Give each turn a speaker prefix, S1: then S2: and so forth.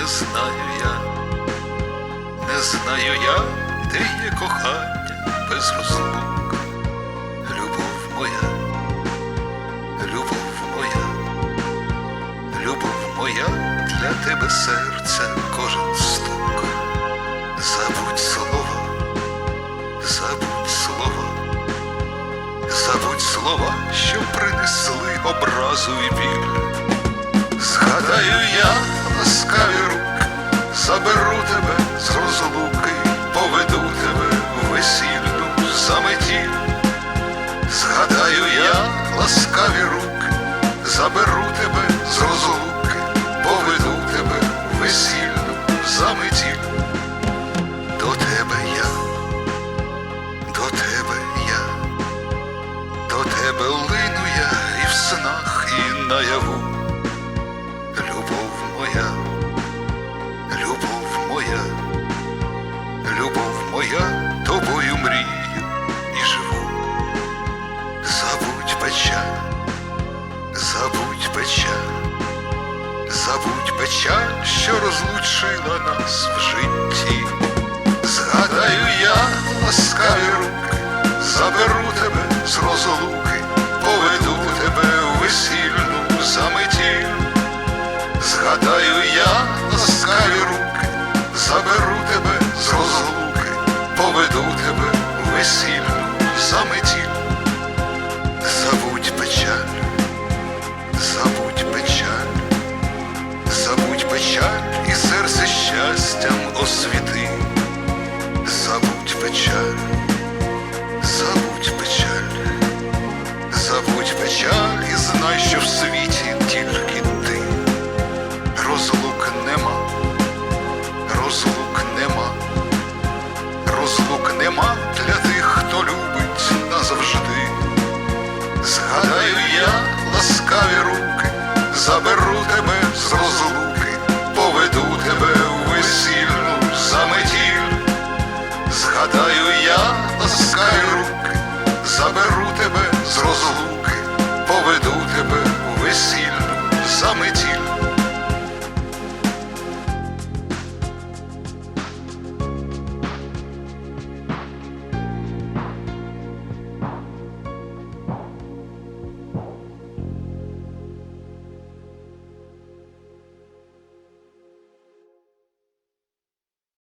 S1: не знаю я, не знаю я, де є кохання без розлук. Любов моя, любов моя, любов моя для тебе серце кожен стук. Забудь слово, забудь слово, забудь слова, що принесли образу і біль. Згадаю я. Заметіль. Згадаю я ласкаві руки, заберу тебе з розлуки, поведу тебе в весільну заметіль. До тебе я, до тебе я, до тебе лину я і в снах, і наяву. Що розлучила нас в житті. Згадаю я ласкаві руки, заберу тебе з розлуки, поведу тебе в весільну заметіль. Згадаю я ласкаві руки, заберу тебе з розлуки, поведу тебе в весільну заметіль. Забудь печаль, забудь печаль, забудь печаль щастям освіти, забудь печаль, забудь печаль, забудь печаль і знай, що в світі тільки ти, розлук нема, розлук нема, розлук нема для тих, хто любить назавжди. Згадаю я ласкаві руки, заберу тебе. Гадаю, я ласкаю рук, заберу.